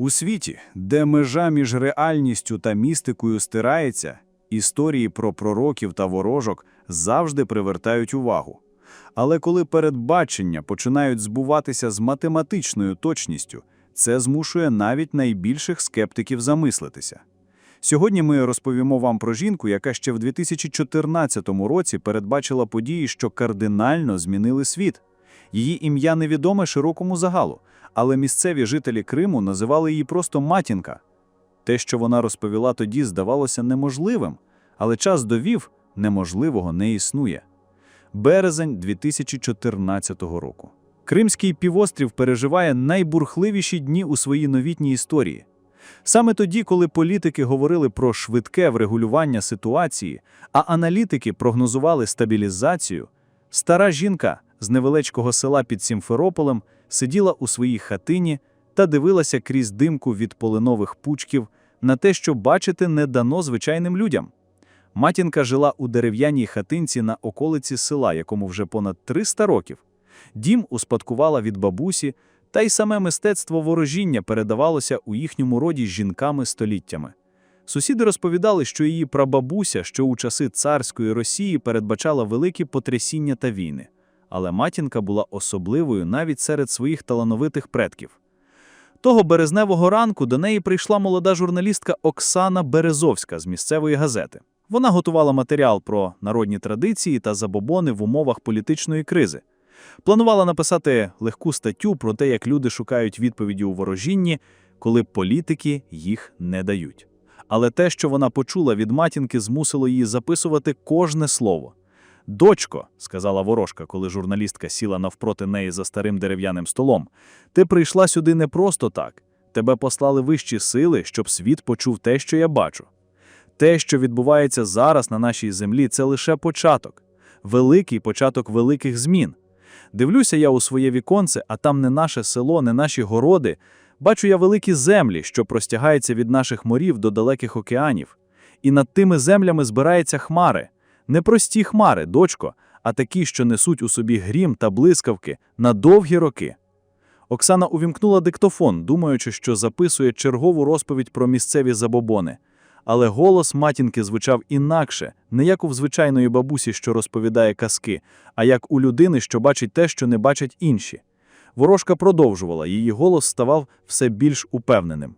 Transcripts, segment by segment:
У світі, де межа між реальністю та містикою стирається, історії про пророків та ворожок завжди привертають увагу. Але коли передбачення починають збуватися з математичною точністю, це змушує навіть найбільших скептиків замислитися. Сьогодні ми розповімо вам про жінку, яка ще в 2014 році передбачила події, що кардинально змінили світ. Її ім'я невідоме широкому загалу, але місцеві жителі Криму називали її просто матінка. Те, що вона розповіла тоді, здавалося неможливим, але час довів, неможливого не існує. Березень 2014 року. Кримський півострів переживає найбурхливіші дні у своїй новітній історії. Саме тоді, коли політики говорили про швидке врегулювання ситуації, а аналітики прогнозували стабілізацію, стара жінка з невеличкого села під Сімферополем сиділа у своїй хатині та дивилася крізь димку від полинових пучків на те, що бачити не дано звичайним людям. Матінка жила у дерев'яній хатинці на околиці села, якому вже понад 300 років. Дім успадкувала від бабусі, та й саме мистецтво ворожіння передавалося у їхньому роді жінками століттями. Сусіди розповідали, що її прабабуся, що у часи царської Росії передбачала великі потрясіння та війни, але матінка була особливою навіть серед своїх талановитих предків. Того березневого ранку до неї прийшла молода журналістка Оксана Березовська з місцевої газети. Вона готувала матеріал про народні традиції та забобони в умовах політичної кризи. Планувала написати легку статтю про те, як люди шукають відповіді у ворожінні, коли політики їх не дають. Але те, що вона почула від матінки, змусило її записувати кожне слово. Дочко, сказала ворожка, коли журналістка сіла навпроти неї за старим дерев'яним столом, ти прийшла сюди не просто так. Тебе послали вищі сили, щоб світ почув те, що я бачу. Те, що відбувається зараз на нашій землі, це лише початок, великий початок великих змін. Дивлюся я у своє віконце, а там не наше село, не наші городи. Бачу я великі землі, що простягаються від наших морів до далеких океанів. І над тими землями збираються хмари. Не прості хмари, дочко, а такі, що несуть у собі грім та блискавки на довгі роки. Оксана увімкнула диктофон, думаючи, що записує чергову розповідь про місцеві забобони. Але голос матінки звучав інакше, не як у звичайної бабусі, що розповідає казки, а як у людини, що бачить те, що не бачать інші. Ворожка продовжувала, її голос ставав все більш упевненим.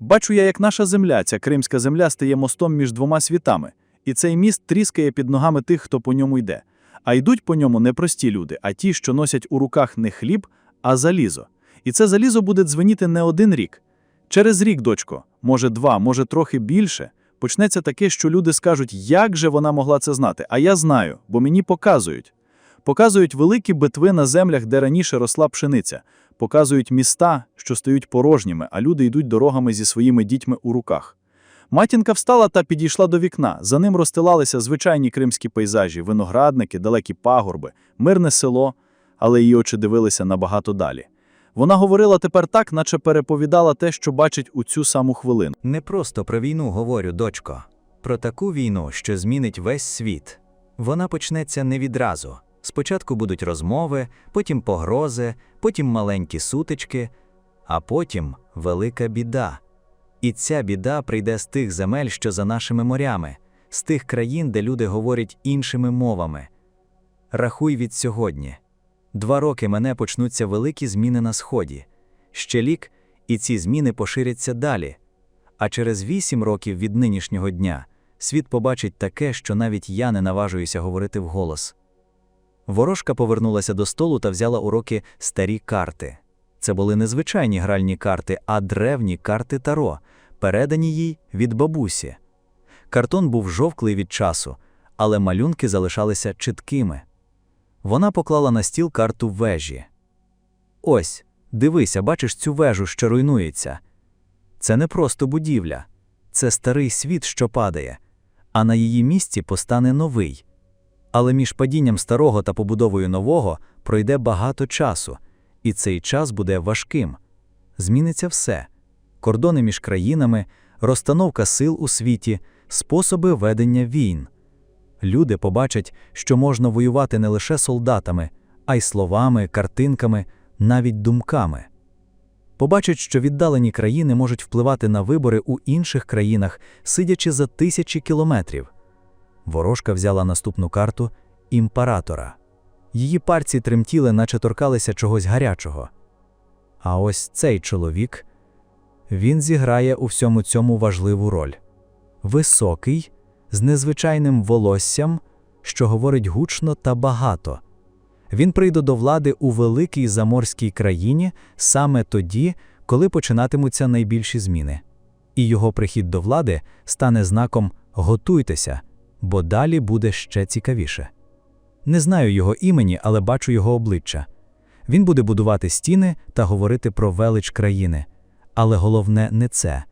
Бачу я, як наша земля, ця кримська земля, стає мостом між двома світами, і цей міст тріскає під ногами тих, хто по ньому йде. А йдуть по ньому не прості люди, а ті, що носять у руках не хліб, а залізо. І це залізо буде дзвеніти не один рік. Через рік, дочко, може два, може трохи більше, почнеться таке, що люди скажуть, як же вона могла це знати. А я знаю, бо мені показують. Показують великі битви на землях, де раніше росла пшениця, показують міста, що стають порожніми, а люди йдуть дорогами зі своїми дітьми у руках. Матінка встала та підійшла до вікна. За ним розстилалися звичайні кримські пейзажі, виноградники, далекі пагорби, мирне село, але її очі дивилися набагато далі. Вона говорила тепер так, наче переповідала те, що бачить у цю саму хвилину. Не просто про війну говорю, дочко, про таку війну, що змінить весь світ. Вона почнеться не відразу. Спочатку будуть розмови, потім погрози, потім маленькі сутички, а потім велика біда. І ця біда прийде з тих земель, що за нашими морями, з тих країн, де люди говорять іншими мовами. Рахуй від сьогодні. Два роки мене почнуться великі зміни на сході. Ще лік, і ці зміни поширяться далі. А через вісім років від нинішнього дня світ побачить таке, що навіть я не наважуюся говорити вголос. Ворожка повернулася до столу та взяла у руки старі карти. Це були не звичайні гральні карти, а древні карти таро, передані їй від бабусі. Картон був жовклий від часу, але малюнки залишалися чіткими. Вона поклала на стіл карту вежі. Ось, дивися, бачиш цю вежу, що руйнується. Це не просто будівля, це старий світ, що падає, а на її місці постане новий. Але між падінням старого та побудовою нового пройде багато часу, і цей час буде важким. Зміниться все: кордони між країнами, розстановка сил у світі, способи ведення війн. Люди побачать, що можна воювати не лише солдатами, а й словами, картинками, навіть думками. Побачать, що віддалені країни можуть впливати на вибори у інших країнах, сидячи за тисячі кілометрів. Ворожка взяла наступну карту імператора. Її пальці тремтіли, наче торкалися чогось гарячого. А ось цей чоловік він зіграє у всьому цьому важливу роль. Високий, з незвичайним волоссям, що говорить гучно та багато. Він прийде до влади у великій заморській країні саме тоді, коли починатимуться найбільші зміни. І його прихід до влади стане знаком готуйтеся, бо далі буде ще цікавіше. Не знаю його імені, але бачу його обличчя. Він буде будувати стіни та говорити про велич країни. Але головне не це.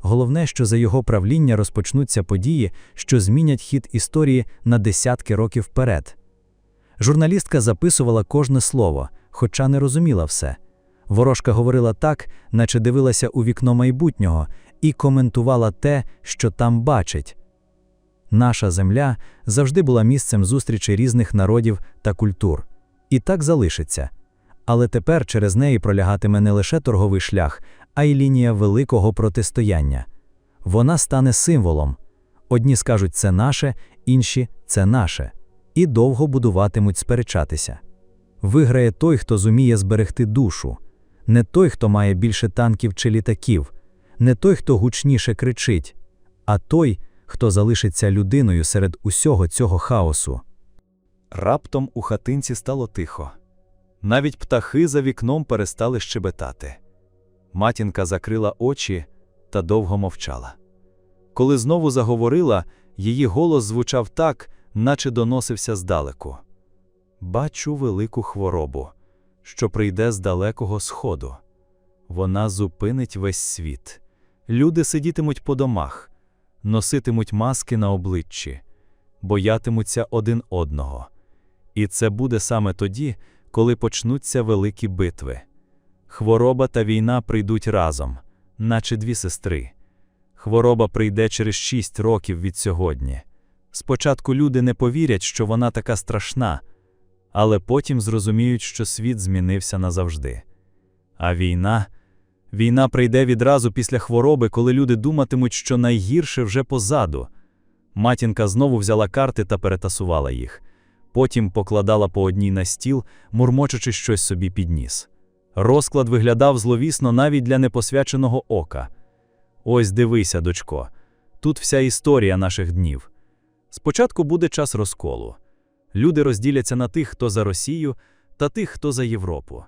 Головне, що за його правління розпочнуться події, що змінять хід історії на десятки років вперед. Журналістка записувала кожне слово, хоча не розуміла все. Ворожка говорила так, наче дивилася у вікно майбутнього, і коментувала те, що там бачить. Наша земля завжди була місцем зустрічі різних народів та культур. І так залишиться. Але тепер через неї пролягатиме не лише торговий шлях, а й лінія великого протистояння. Вона стане символом. Одні скажуть це наше, інші це наше, і довго будуватимуть сперечатися. Виграє той, хто зуміє зберегти душу, не той, хто має більше танків чи літаків, не той, хто гучніше кричить, а той, хто залишиться людиною серед усього цього хаосу. Раптом у хатинці стало тихо. Навіть птахи за вікном перестали щебетати. Матінка закрила очі та довго мовчала. Коли знову заговорила, її голос звучав так, наче доносився здалеку. Бачу велику хворобу, що прийде з далекого сходу. Вона зупинить весь світ. Люди сидітимуть по домах, носитимуть маски на обличчі, боятимуться один одного. І це буде саме тоді, коли почнуться великі битви. Хвороба та війна прийдуть разом, наче дві сестри. Хвороба прийде через шість років від сьогодні. Спочатку люди не повірять, що вона така страшна, але потім зрозуміють, що світ змінився назавжди. А війна війна прийде відразу після хвороби, коли люди думатимуть, що найгірше вже позаду. Матінка знову взяла карти та перетасувала їх. Потім покладала по одній на стіл, мурмочучи щось собі під ніс. Розклад виглядав зловісно навіть для непосвяченого ока. Ось дивися, дочко, тут вся історія наших днів. Спочатку буде час розколу. Люди розділяться на тих, хто за Росію, та тих, хто за Європу.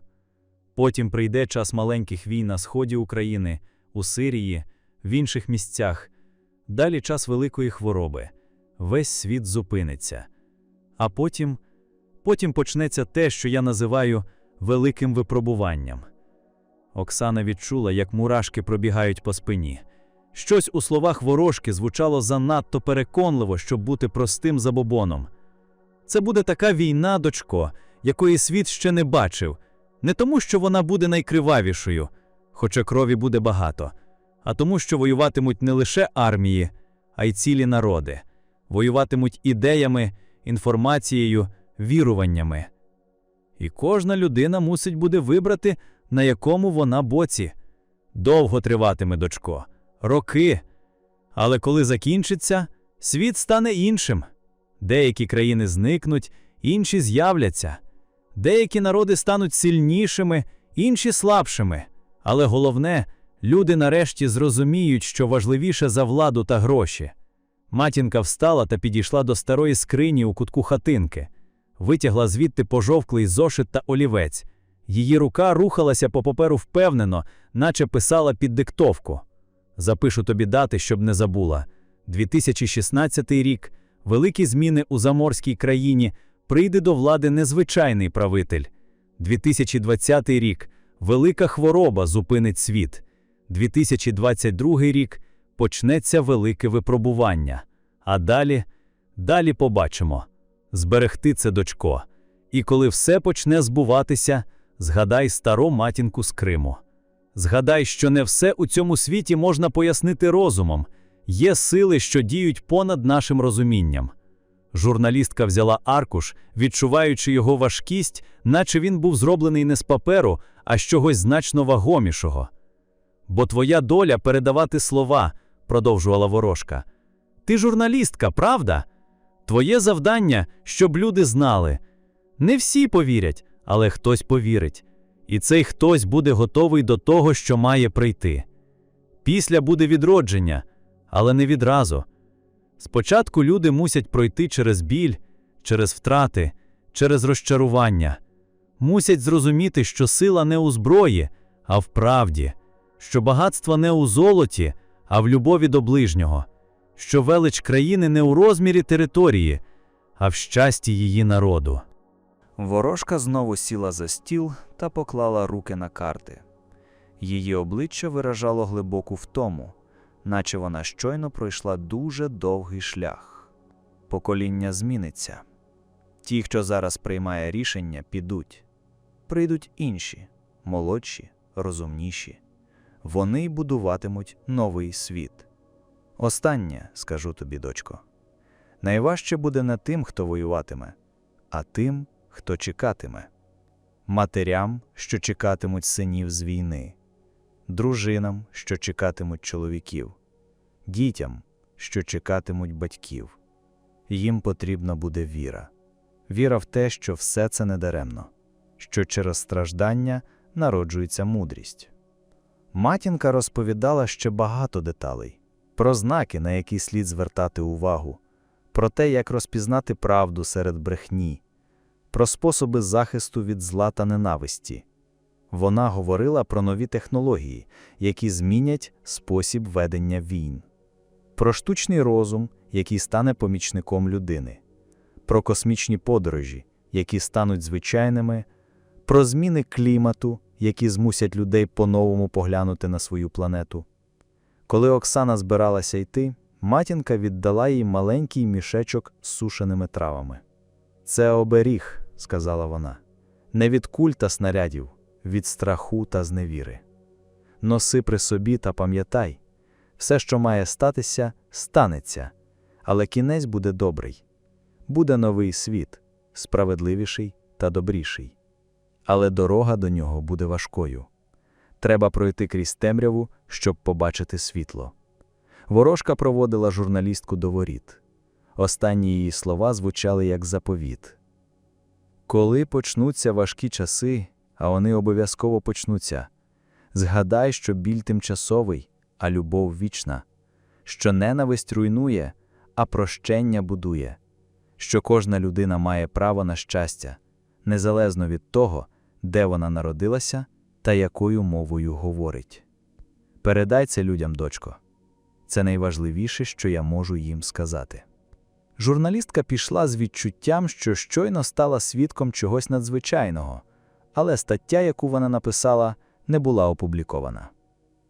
Потім прийде час маленьких війн на сході України, у Сирії, в інших місцях. Далі час великої хвороби. Весь світ зупиниться. А потім, потім почнеться те, що я називаю великим випробуванням. Оксана відчула, як мурашки пробігають по спині. Щось у словах ворожки звучало занадто переконливо, щоб бути простим забобоном. Це буде така війна, дочко, якої світ ще не бачив, не тому, що вона буде найкривавішою, хоча крові буде багато, а тому, що воюватимуть не лише армії, а й цілі народи, воюватимуть ідеями, інформацією, віруваннями. І кожна людина мусить буде вибрати, на якому вона боці. Довго триватиме, дочко, роки. Але коли закінчиться, світ стане іншим. Деякі країни зникнуть, інші з'являться. Деякі народи стануть сильнішими, інші слабшими. Але головне, люди нарешті зрозуміють, що важливіше за владу та гроші. Матінка встала та підійшла до старої скрині у кутку хатинки, витягла звідти пожовклий зошит та олівець. Її рука рухалася по паперу впевнено, наче писала під диктовку. Запишу тобі дати, щоб не забула. 2016 рік, великі зміни у заморській країні, прийде до влади незвичайний правитель. 2020 рік, велика хвороба зупинить світ. 2022 рік почнеться велике випробування. А далі, далі побачимо. Зберегти це, дочко. І коли все почне збуватися, згадай стару матінку з Криму. Згадай, що не все у цьому світі можна пояснити розумом. Є сили, що діють понад нашим розумінням. Журналістка взяла аркуш, відчуваючи його важкість, наче він був зроблений не з паперу, а з чогось значно вагомішого. Бо твоя доля передавати слова, продовжувала ворожка. Ти журналістка, правда? Твоє завдання, щоб люди знали. Не всі повірять, але хтось повірить. І цей хтось буде готовий до того, що має прийти. Після буде відродження, але не відразу. Спочатку люди мусять пройти через біль, через втрати, через розчарування. Мусять зрозуміти, що сила не у зброї, а в правді, що багатство не у золоті, а в любові до ближнього, що велич країни не у розмірі території, а в щасті її народу. Ворожка знову сіла за стіл та поклала руки на карти. Її обличчя виражало глибоку втому, наче вона щойно пройшла дуже довгий шлях. Покоління зміниться. Ті, хто зараз приймає рішення, підуть. Прийдуть інші, молодші, розумніші. Вони й будуватимуть новий світ. Останнє, скажу тобі, дочко. Найважче буде не тим, хто воюватиме, а тим, хто чекатиме. Матерям, що чекатимуть синів з війни, дружинам, що чекатимуть чоловіків, дітям, що чекатимуть батьків. Їм потрібна буде віра. Віра в те, що все це недаремно, що через страждання народжується мудрість. Матінка розповідала ще багато деталей про знаки, на які слід звертати увагу, про те, як розпізнати правду серед брехні, про способи захисту від зла та ненависті. Вона говорила про нові технології, які змінять спосіб ведення війн, про штучний розум, який стане помічником людини, про космічні подорожі, які стануть звичайними, про зміни клімату, які змусять людей по-новому поглянути на свою планету. Коли Оксана збиралася йти, матінка віддала їй маленький мішечок з сушеними травами. Це оберіг, сказала вона, не від куль та снарядів, від страху та зневіри. Носи при собі та пам'ятай, все, що має статися, станеться, але кінець буде добрий. Буде новий світ, справедливіший та добріший. Але дорога до нього буде важкою. Треба пройти крізь темряву, щоб побачити світло. Ворожка проводила журналістку до воріт. Останні її слова звучали як заповіт. Коли почнуться важкі часи, а вони обов'язково почнуться, згадай, що біль тимчасовий, а любов вічна, що ненависть руйнує, а прощення будує, що кожна людина має право на щастя, незалежно від того, де вона народилася та якою мовою говорить. Передай це людям, дочко. Це найважливіше, що я можу їм сказати. Журналістка пішла з відчуттям, що щойно стала свідком чогось надзвичайного, але стаття, яку вона написала, не була опублікована.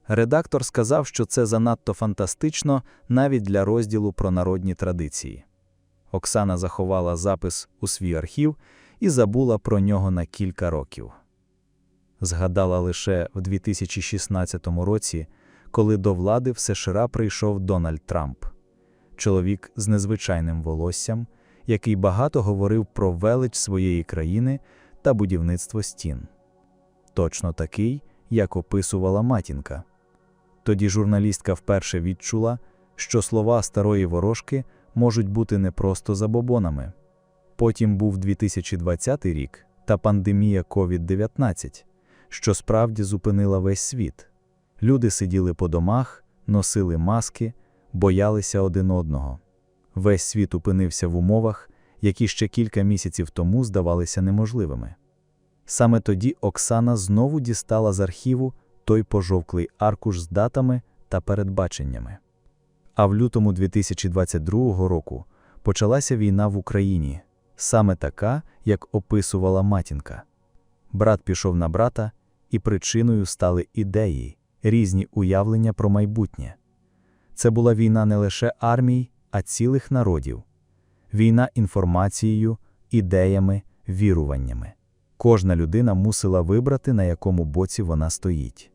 Редактор сказав, що це занадто фантастично навіть для розділу про народні традиції. Оксана заховала запис у свій архів і забула про нього на кілька років. Згадала лише в 2016 році, коли до влади в США прийшов Дональд Трамп, чоловік з незвичайним волоссям, який багато говорив про велич своєї країни та будівництво стін. Точно такий, як описувала матінка. Тоді журналістка вперше відчула, що слова старої ворожки можуть бути не просто забобонами. Потім був 2020 рік та пандемія COVID-19, що справді зупинила весь світ. Люди сиділи по домах, носили маски, боялися один одного. Весь світ опинився в умовах, які ще кілька місяців тому здавалися неможливими. Саме тоді Оксана знову дістала з архіву той пожовклий аркуш з датами та передбаченнями. А в лютому 2022 року почалася війна в Україні, саме така, як описувала матінка. Брат пішов на брата, і причиною стали ідеї, різні уявлення про майбутнє. Це була війна не лише армій, а цілих народів, війна інформацією, ідеями, віруваннями. Кожна людина мусила вибрати, на якому боці вона стоїть.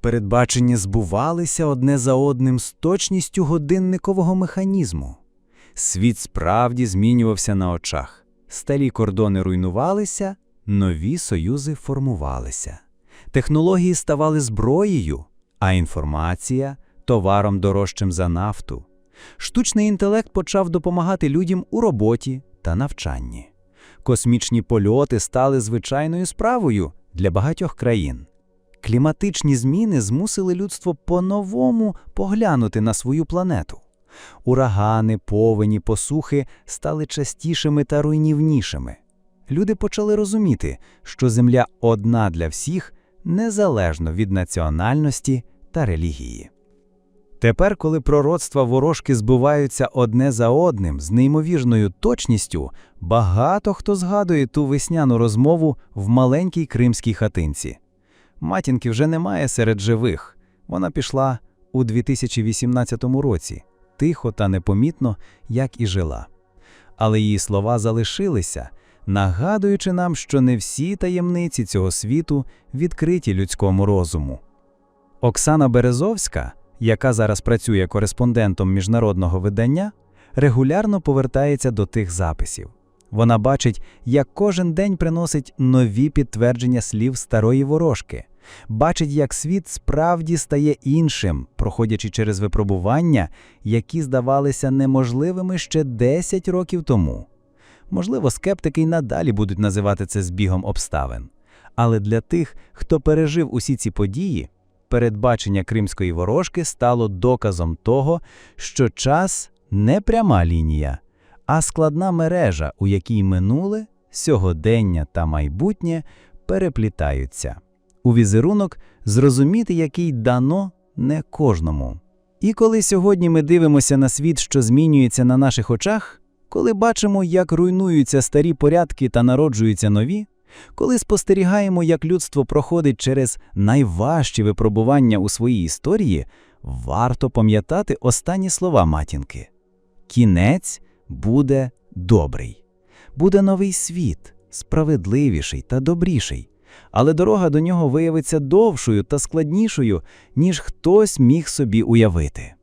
Передбачення збувалися одне за одним з точністю годинникового механізму. Світ справді змінювався на очах. Старі кордони руйнувалися, Нові союзи формувалися. Технології ставали зброєю, а інформація товаром дорожчим за нафту. Штучний інтелект почав допомагати людям у роботі та навчанні. Космічні польоти стали звичайною справою для багатьох країн. Кліматичні зміни змусили людство по-новому поглянути на свою планету. Урагани, повені, посухи стали частішими та руйнівнішими. Люди почали розуміти, що Земля одна для всіх, незалежно від національності та релігії. Тепер, коли пророцтва ворожки збуваються одне за одним з неймовірною точністю, багато хто згадує ту весняну розмову в маленькій кримській хатинці. Матінки вже немає серед живих. Вона пішла у 2018 році, тихо та непомітно, як і жила. Але її слова залишилися, нагадуючи нам, що не всі таємниці цього світу відкриті людському розуму. Оксана Березовська, яка зараз працює кореспондентом міжнародного видання, регулярно повертається до тих записів. Вона бачить, як кожен день приносить нові підтвердження слів старої ворожки, бачить, як світ справді стає іншим, проходячи через випробування, які здавалися неможливими ще 10 років тому. Можливо, скептики й надалі будуть називати це збігом обставин. Але для тих, хто пережив усі ці події, передбачення кримської ворожки стало доказом того, що час не пряма лінія, а складна мережа, у якій минуле, сьогодення та майбутнє переплітаються. У візерунок зрозуміти, який дано не кожному. І коли сьогодні ми дивимося на світ, що змінюється на наших очах, коли бачимо, як руйнуються старі порядки та народжуються нові, коли спостерігаємо, як людство проходить через найважчі випробування у своїй історії, варто пам'ятати останні слова матінки. Кінець буде добрий. Буде новий світ, справедливіший та добріший. Але дорога до нього виявиться довшою та складнішою, ніж хтось міг собі уявити.